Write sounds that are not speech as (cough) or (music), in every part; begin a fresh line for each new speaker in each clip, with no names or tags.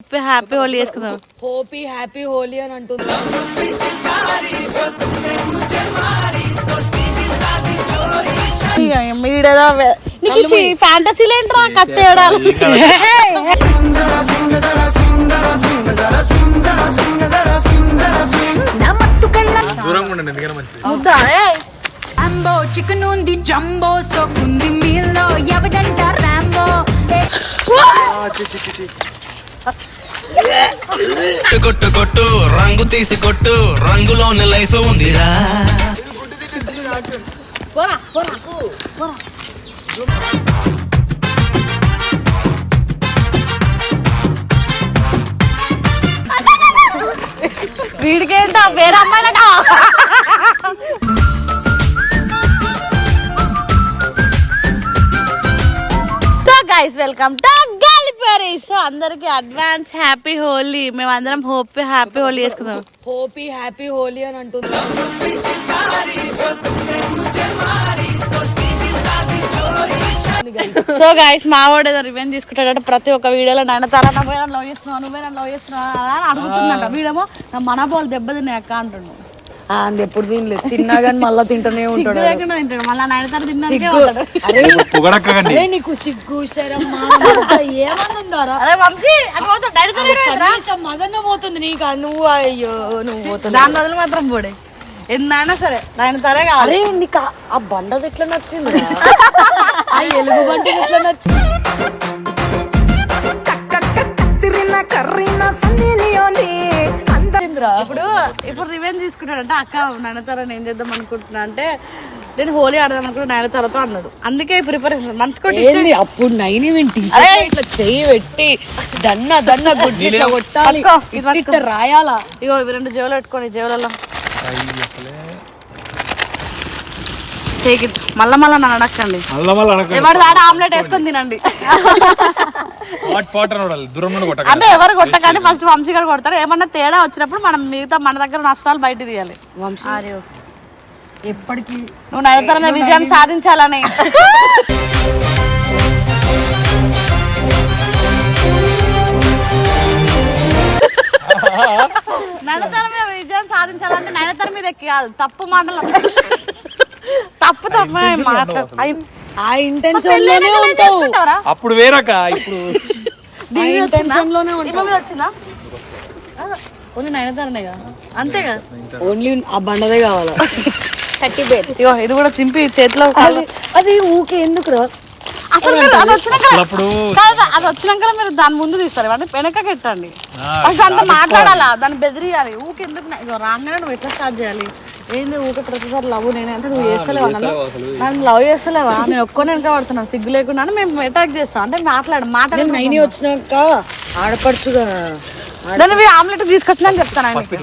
Happy happy Holi చేసుకుందాం.
హోపీ happy Holi అని అంటుంది?
మీడేదో నీకు ఫ్యాంటసీలు ఏంట్రా కత్తేడాలు.
అంబో చికెన్ ఉంది జంబో సోకుంది మీల్లో ఎవడంట రాంబో
కొట్టు కొట్టు రంగు తీసి కొట్టు రంగులోని లైఫ్ ఉందిరా.
వేరే అమ్మాయిలట సో గైస్ వెల్కమ్ టాక్ గాలిపరి సో అందరికి అడ్వాన్స్ హ్యాపీ హోలీ మేము అందరం హోప్ హ్యాపీ హోలీ చేసుకుందాం.
హోపీ హ్యాపీ హోలీ అని అంటుంది
సో గైస్ మా వాడు ఏదో రివెంజ్ తీసుకుంటాడట. ప్రతి ఒక్క వీడియోలో నైనతార నువ్వే నన్ను లవ్ చేస్తున్నావు నువ్వే నన్ను లవ్ చేస్తున్నావు అని అడుగుతుందంట. వీడేమో నా మన బాల్ దెబ్బ తిన్నాయి అక్క
ఆ, అది ఎప్పుడు తినలేదు తిన్నా కానీ మళ్ళా తింటూనే ఉంటాడు అరే నీకు సిగ్గు మదన్న పోతుంది నీకు. నువ్వు అయ్యో నువ్వు పోతుంది.
దాని బదులు మాత్రం పోడే. ఎన్నైనా సరే నైనతారే కావాలి.
అరే నీకు ఆ- ఆ బండది ఎట్లా నచ్చింది ఆ ఎలుగు బంటి ఎట్లా నచ్చింది? నచ్చిందిరా?
ఇప్పుడు ఇప్పుడు రివెంజ్ తీసుకుంటాడంటే అక్క నైనతార ఏం చేద్దాం అనుకుంటున్నా అంటే నేను హోలీ ఆడదాం అనుకుంటున్నా నైనతారతో అన్నాడు. అందుకే ప్రిపరేషన్ మంచి కొట్టి
ఏంది అప్పుడు నైని వింటి
అరే!
ఇట్లా చెయ్యి పెట్టి దన్న దన్న గుడ్డి కొట్టాలి. రాయాలా?
ఇగో ఇవి రెండు జేవులు పెట్టుకొని జేవులలో టేక్ ఇట్ మళ్ళా మళ్ళా నన్ను అడగండి
మళ్ళా మళ్ళీ అనకండి
ఎవరు ఆడ ఆమ్లెట్ వేసుకొని తినండి.
పాట్ పాట్ అని వాడాలి దూరం నుండి కొట్టక
అంటే ఎవరు కొట్టకండి. ఫస్ట్ వంశీ గారు కొడతారు. ఏమన్నా తేడా వచ్చినప్పుడు మనం మిగతా మన దగ్గర నష్టాలు బయట తీయాలి.
వంశీ. ఎప్పటికీ
నువ్వు నైతరం విజయం సాధించాలని. (laughs) నైనతర మీద విజయం సాధించాలంటే నైనతర మీద ఎక్కి కాదు. తప్పు మాటలు తప్పు తప్పు
ఆ ఇంటెన్షన్లోనే ఉంటావు?
అప్పుడు వేరక ఇప్పుడు (laughs)
ఇంటెన్షన్లోనే
ఉంటావు.
ఓన్లీ కదా? అంతే కదా?
ఓన్లీ ఆ బండదే కావాలా?
ఇగో ఇది కూడా చింపి చేతిలో
అది అది ఊకే ఎందుకు రా?
అసలు అది వచ్చినాక అది వచ్చినాక మీరు దాని ముందు తీస్తారు. అంటే వెనక పెట్టండి అంతా మాట్లాడాలా? దాన్ని బెదిరియాలి. ఊకె ఎందుకు నా- ఇగో రాగానే నువ్వు ఎట్లా స్టార్ట్ చేయాలి? ఏంది ఊకే ప్రతిసారి లవ్ నేనే? అంటే నువ్వు చేస్తలేవా నన్ను? నన్ను లవ్ చేస్తలేవా? నేను ఒక్కనే వెనక పడుతున్నాను సిగ్గు లేకుండా. మేము అటాక్ చేస్తాం. అంటే మాట్లాడు మాట్లాడి
నైని వచ్చినాక ఆడపడుచుగా
నేను ఆమ్లెట్ తీసుకొచ్చినా చెప్తాను ఆయనకి.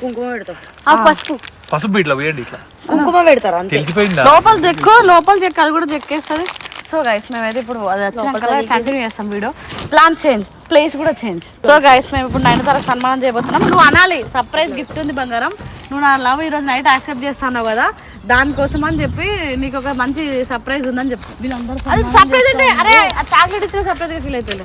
కుంకుమ పెడతా.
ఆ పసుపు
పసుపు ఇట్లా వేయండి ఇట్లా.
కుంకుమ పెడతారు అంతే?
తెలిసిపోయిందా?
లోపల చెక్కు లోపల చెక్కు అది కూడా చెక్కేస్తుంది. సో గైస్ మేమైతే ఇప్పుడు అది వచ్చినాక కంటిన్యూ చేస్తాం వీడియో ప్లాన్ చేంజ్ ప్లేస్ కూడా చేంజ్ సో గైస్ మేము ఇప్పుడు నైన్ తరగతి సన్మానం చేయబోతున్నాం. నువ్వు అనాలి. సర్ప్రైజ్ గిఫ్ట్ ఉంది బంగారం. నువ్వు నా లవ్ ఈ రోజు నైట్ యాక్సెప్ట్ చేస్తావు కదా? దానికోసం అని చెప్పి నీకు ఒక మంచి సర్ప్రైజ్ ఉందని చెప్పి.
వీళ్ళందరూ
అది సర్ప్రైజ్ అంటే అరే చాక్లెట్ ఇస్తే సర్ప్రైజ్గా ఫీల్ అవుతుంది.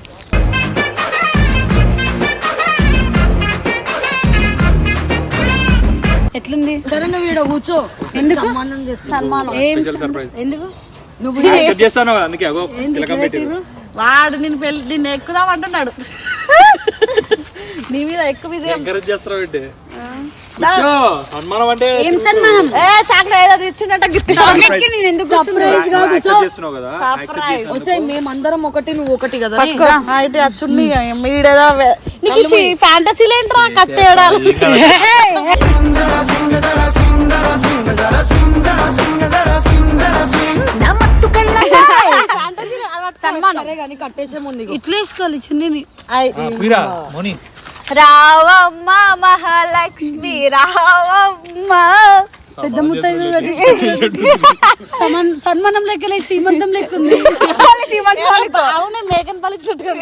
ఎట్లుంది?
సరే నువ్వు ఈడ కూర్చో. ఎందుకు? సన్మానం
ఎందుకు?
నువ్వు
చేస్తాను అందుకే
వాడు నేను పెళ్ళి నిన్ను ఎక్కుదాం అంటున్నాడు. (laughs) నీ మీద ఎక్కువ విజయం.
ఎంకరేజ్ చేస్తావు ఏంటి? సన్మానం అంటే
ఏం సన్మానం?
ఏ చాక్లెట్ ఏదో ఇచ్చిండట గిఫ్ట్
నేను ఎందుకు సర్ప్రైజ్గా కూర్చో.
యాక్సెప్ట్ చేస్తున్నావు కదా?
సర్ప్రైజ్.
వస్తే మేమందరం ఒకటి నువ్వు ఒకటి కదా
అయితే ఆ చున్నీ మీడేదో నీకు కత్తేడాలు సన్మానం.
సరే కానీ కట్టేసే
రావమ్మ పెద్ద ముత్తైదు
సన్మానం లెక్కలే సీమంతం లెక్కుంది.
అవునే మేకన్ పలిచినట్టుగా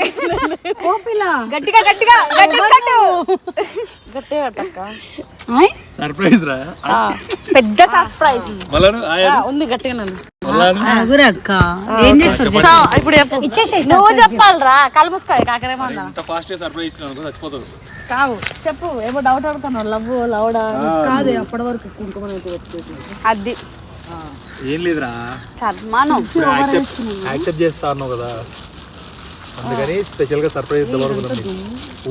గట్టిగా గట్టిగా
గట్టిగా కట్టక్క?
సర్ప్రైజ్ రా.
పెద్ద సర్ప్రైజ్. ఉంది గట్టిగా నన్ను.
అక్క. ఏం చేస్తుంది
సో ఇప్పుడు చెప్పు. నువ్వు చెప్పాలిరా కళ్ళు మూసుకో కాకరేమో
సర్ప్రైజ్ చచ్చిపోతావు
కావు. చెప్పు ఏమో డౌట్ అడుగుతున్నావు. లవ్ లౌడా
కాదు అప్పటి వరకు కుంకుమ.
అది.
ఏం లేదురా.
సన్మానం
యాక్సెప్ట్ చేస్తా అన్నావు కదా. అందుకని స్పెషల్గా సర్ప్రైజ్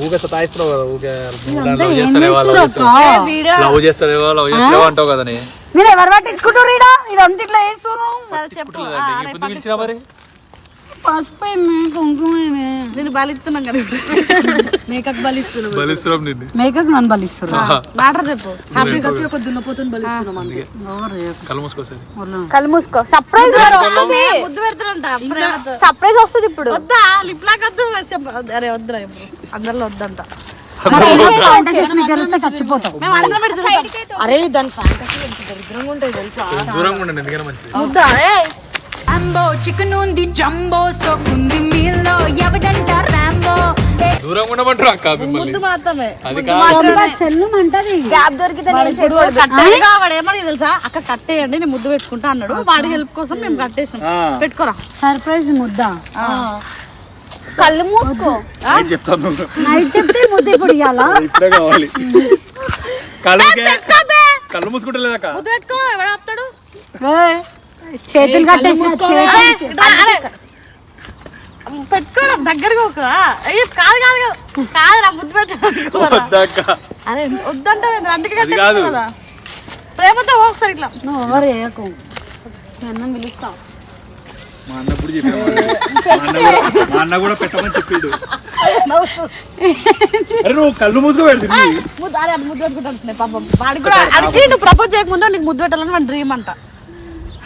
ఊగా సతాయిస్తున్నావు కదా ఊగా లవ్ లవ్ చేస్తావా
వీడియో
లవ్ అంటావు కదా
మీరు ఎవరు పట్టించుకుంటారు ఇట్లా వేస్తున్నారు
చెప్పు.
మరి?
పసుపు కుంకుమ
నేను బలిస్తున్నాం కదా
మేకప్ బలిస్తున్నాం.
బలిస్తున్నాం నిన్ను.
మేకప్ నన్ను బలిస్తున్నాం
మ్యాటర్ చెప్పు.
హ్యాపీ ఒక దున్నపోతుని బలిస్తున్నాం అంతే
కళ్ళు మూసుకోసారి.
కళ్ళు మూసుకో. సర్ప్రైజ్
ముద్దు పెడుతున్నా
సర్ప్రైజ్ వస్తుంది ఇప్పుడు.
వద్దా? లిప్ లాక్ వద్దు. అరే వద్దురా అందరిలో వద్దంట.
అరే దాని ఫ్యాంటసీ దరిద్రంగా ఉంటాయి తెలుసా?
దూరంగా ఉండండి ఎందుకైనా మంచిది.
రాంబో చికెన్ ఉంది జంబో సోకుంది మీల్లో ఎవడంట రాంబో ఏ
దూరంగా ఉండమంటారు అక్క మిమ్మల్ని?
ముద్దు మాత్రమే.
అది కాదు.
చెల్లుమంటది
గ్యాప్ దొరికితే నేను చేయకూడదు
కట్టేగా వాడు ఏమని తెలుసా? అక్క కట్టేయండి నేను ముద్దు పెట్టుకుంటా అన్నాడు. వాడి హెల్ప్ కోసం మేము కట్టేసినాం. పెట్టుకోరా.
సర్ప్రైజ్ ముద్ద.
కళ్ళు మూసుకో.
ఏంటి చెప్తాను.
నైట్ చెప్తే ముద్ద ఇప్పుడు ఇవ్వాలా
ఇప్పుడే కావాలి. కళ్ళుకే కళ్ళు మూసుకుంటలేదక్క
ముద్దు పెట్టుకో ఎవడు ఆపుతాడు.
చేతులు కట్టేసి
ఏయ్, ఇట్రా, అరే. పెట్టుకోరా దగ్గరగా ఒక అయ్యో కాదు కాదు కాదు. కాదురా ముద్దు వద్దంటే అందుకే
అది కాదు.
ప్రేమతో ఒకసారి ఇట్లా.
నువ్వు ఎవరు చేయకు. అన్నం పిలుస్తా.
మా అన్న ఇప్పుడు చెప్పాను మా అన్న కూడా మా అన్న కూడా పెట్టమని చెప్పిండు. అరే నువ్వు కళ్ళు మూసుకో పెడుతుంది
ముద్దు అరే ముద్దు పెట్టుకుంటాను. పాపం వాడికి కూడా అడిగి నువ్వు ప్రపోజ్ చేయకముందు నీకు ముద్దు పెట్టాలని మన డ్రీమ్ అంట.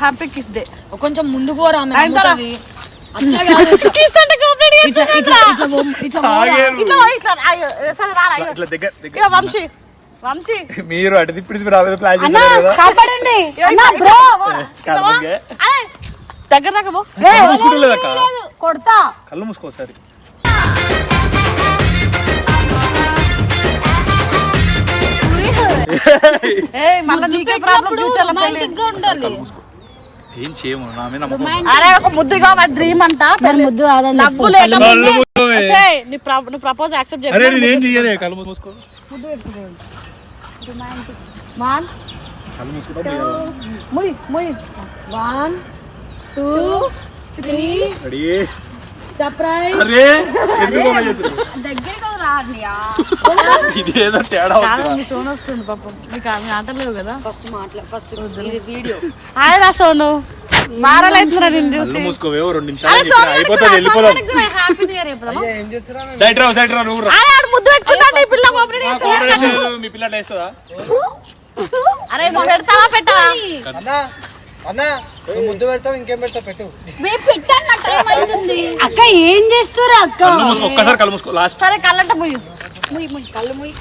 హ్యాపీ కిస్ డే
కొంచెం ముందుకు పోరా ఆమె
ఆయన తల-
నమ్ముతది. అట్లా కాదు (laughs) ఇట్లా.
కిస్ అంటే complete గా
ఇట్లా ఇట్లా ఇట్లా పో- ఇట్లా పోరా.
ఆగేరు.
ఇట్లా పో, ఇట్లా అయ్యో సరే రారా అయ్యో.
ఇట్లా దగ్గర దగ్గర
ఇగో వంశీ. వంశీ.
మీరు అటు తిప్పి తిప్పి రాలేదు ప్లాన్ చేశారు కదా
కాపాడండి.
కళ్ళుకే.
అరే, దగ్గర దాకా పో.
కళ్ళు మూసుకుంటలేదక్క
కొడతా.
కళ్ళు మూసుకో ఒకసారి.
ఏ మళ్ళీ నీకే ప్రాబ్లం ఫ్యూచర్లో పెళ్ళి.
ఉండాలి
ఏం చేయము నా మీద నమ్మకం
అరే ఒక ముద్దుగా డ్రీమ్ అంట పెళ్ళి
ముద్దు
నువ్వు ప్రపోజ్ యాక్సెప్ట్
అరే
చేయాలి
నేనేం చెయ్యలే కళ్ళు మూసుకో
మాన్
కళ్ళు మూసుకుంటా
ముయ్ ముయ్
one two three
ready.
Surprise
అరే ఎందుకు అలా చేశారు? ఇది ఏదో తేడా
కాదు
అవుతుంది
మీ సోను వస్తుంది పాపం. మీకు ఆమె ఆటలేవు కదా?
ఫస్ట్ మాట్లా ఫస్ట్ ఇది వీడియో.
హాయ్ రా సోను. వారాలు అవుతుందిరా నిన్ను చూసి?
కళ్ళు మూసుకోవే ఓ రెండు నిమిషాలు చెప్పిన అయిపోతుంది వెళ్ళిపోదాం.
హ్యాపీ న్యూ ఇయర్ చెప్తాను
సైడ్ రా సైడ్ రా నువ్వు రా.
అరే ఆడు ముద్దు ఈ పిల్ల
మీ పిల్ల
అరే నువ్వు పెడతావా పెట్టవా
అక్క ఏం చేస్తురా అక్క?
ఒక్కసారి కళ్ళు మూసుకో లాస్ట్
సరే కళ్ళంట ముయ్యి
ముయ్ ముయ్ కళ్ళు ముయ్.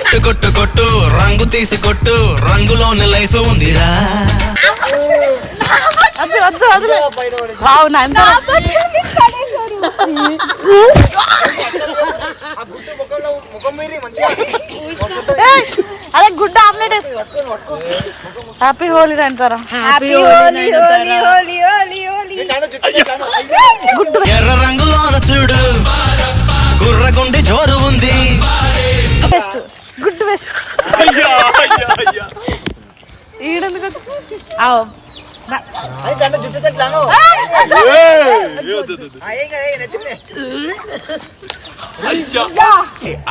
కొట్టు కొట్టు కొట్టు రంగు తీసి కొట్టు రంగులోని లైఫ్ ఉందిరా.
వద్దు వద్దు వద్దు. వావ్ నా ఎంత ఏయ్, అరే గుడ్ ఆమ్లెట్ హ్యాపీ హోలీ అంటారా?
హ్యాపీ హోలీ
గుడ్
ఎర్ర రంగులోన చూడు. గుర్రగుండి జోరు ఉంది.
బెస్ట్ గుడ్ బెస్ట్
అయ్యా అయ్యా అయ్యా.
ఈడెందుకు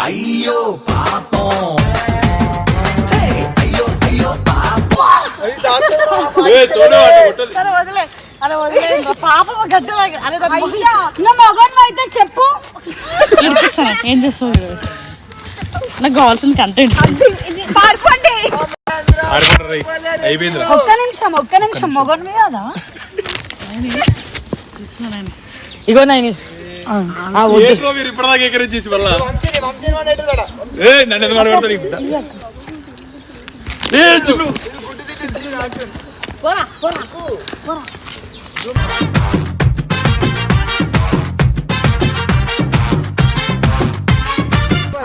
అయ్యో
పాపం.
అయితే చెప్పు.
ఏం చేస్తావు? నాకు కావాల్సిన కంటెంట్.
అయిపోయింది.
ఒక్క నిమిషం ఒక్క నిమిషం. మొగన్ మీద కదా? ఇగో
మీరు ఇప్పటిదాకా ఏ నన్ను బిడ్డ? ఏ చిన్ను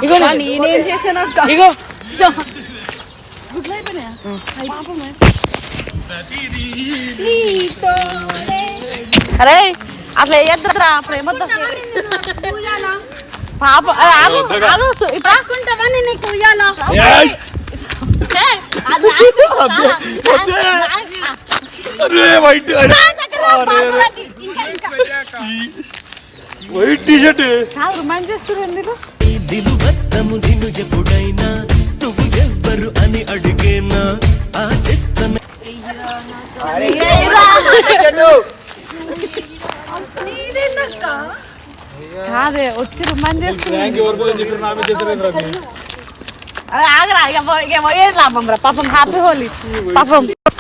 ఇగో నేనేం చేశాను ఇగో.
గుడ్లు అయిపోయినాయా పాపమే. అరే అట్లా వేయద్దురా ప్రేమతో. పాప అరే,
వైట్ వైట్. టీ షర్ట్
నిన్ను ఎప్పుడైనా నువ్వు ఎవ్వరు అని అడిగేనా? ఆ చిత్రమే
కాదే వచ్చి రుమాన్ చేస్తున్నారు
ర్యాంక్ ఎవరు కూడా చెప్పారు నా మీద చేశారు ఏందిరా మీరు?
అరే ఆగరా ఇక పో- ఇక పోయేది లాభం రా? పాపం హ్యాపీ హోలీ. పాపం.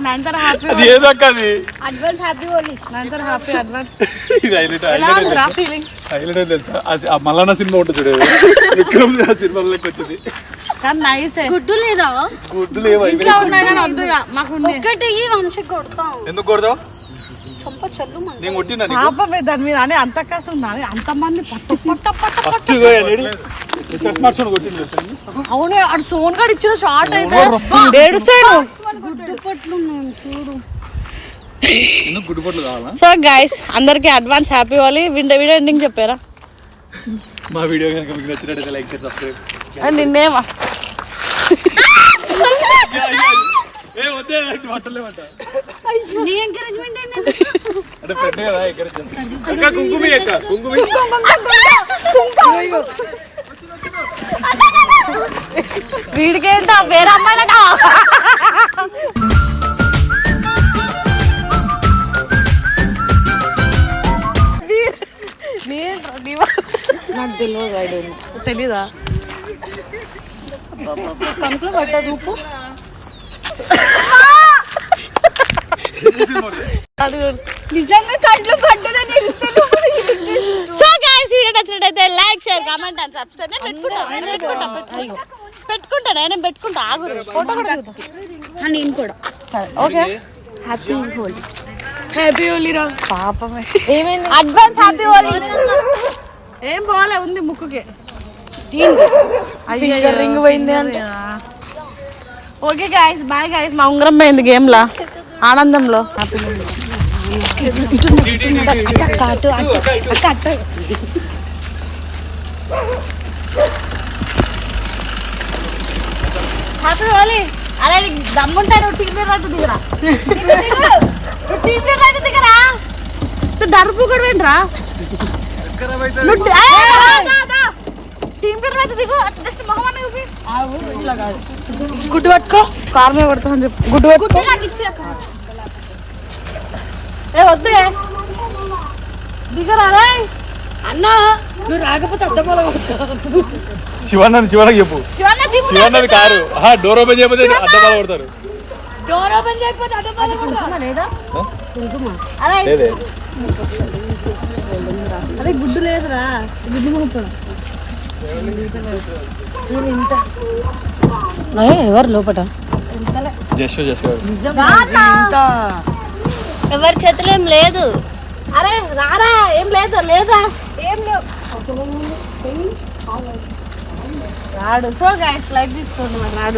నైన్తర హ్యాపీ
అది ఏదక్క అది.
Advance happy only
happy advance
ఇది హైలైట్ తెలుసా? ఆ- మల్లన్న సినిమా ఉంటుంది చూడేది విక్రమ్ ఆ సినిమా లెక్క వచ్చింది.
కానీ నైసే
గుడ్డు లేదా?
మాకు ఉంది
ఒక్కటి ఈ వంశకి కొడతాం.
ఎందుకు
మన
నేను కొట్టినా
పాపమే దాని మీద అని అంత కష్టం ఉందా. అని అంతమంది పట్టు పట్ట పట్ట
నీకు?
అవునే అటు సోన్ గడ్ ఇచ్చిన షార్ట్ అయితే. ఏడుస్తాడు.
గుడ్డు పట్లు చూడు.
సో గైస్ అందరికి అడ్వాన్స్ హ్యాపీ వాలి విండో వీడియో ఎండింగ్ చెప్పారా?
మా వీడియో కనుక మీకు నచ్చినట్టయితే లైక్ చేసి సబ్స్క్రైబ్
అది నిన్నేమా?
ఏ వద్దే పట్టలేమంట
నీ ఎంకరేజ్మెంట్
అంటే ఫ్రెండ్ కదా ఎంకరేజ్ చేస్తాను అక్క కుంకుమి అక్క కుంకుమి.
వీడికి ఏంటో వేరే అమ్మాయిలకా?
నాకు తెలియదు ఐడియా
తెలీదా? కనుకలో పడ్డది ఉప్పు
నిజంగా కంట్లో పడ్డదని
సో గైస్ వీడియో నచ్చినట్టయితే like share comment and subscribe నేను పెట్టుకుంటా నేను పెట్టుకుంటా పెట్టుకుంటా. నేను పెట్టుకుంటా. ఆగురు ఫోటో కూడా
నేను కూడా.
Okay happy Holi
happy Holi రా.
పాపమే.
ఏమైంది?
అడ్వాన్స్ హ్యాపీ ఓన్లీ
ఏం పోలే ఉంది ముక్కుకి.
ఫింగర్ రింగ్ పోయింది అంటే.
ఓకే గాయస్ బాయ్ గాయస్ మా ఉంగరం పోయింది గేమ్ లా. ఆనందంలో. హ్యాపీ హోలీ అరే నీకు దమ్ముంటే నువ్వు టీం పెట్టు దిగరా. నువ్వు టీం పెట్టు దిగరా. కూడా వెంట్రా
గుడ్డు పట్టుకో.
కార్ మీద పడతా అని చెప్పు.
గుడ్డు పట్టుకో.
ఏ వద్దే దిగరా రే
అన్నా నువ్వు రాకపోతే అద్దమాల
శివన్న శివన్నకి చెప్పు. శివన్నది కారు డోర్ ఓపెన్ చేయకపోతే అడ్డబాల కొడతారు
డోర్ ఓపెన్ చేయకపోతే అద్దమాల కొడతా
అరే గుడ్డు లేదురా. గుడ్డు మొత్తం
ఎవరు లోపట?
ఎవరి చేతిలో ఏం లేదు.
అరే రారా ఏం లేదు లేదా?
ఏం లేవు
రాడు. సో గైస్ లైక్ తీసుకోండి మరి రాడు.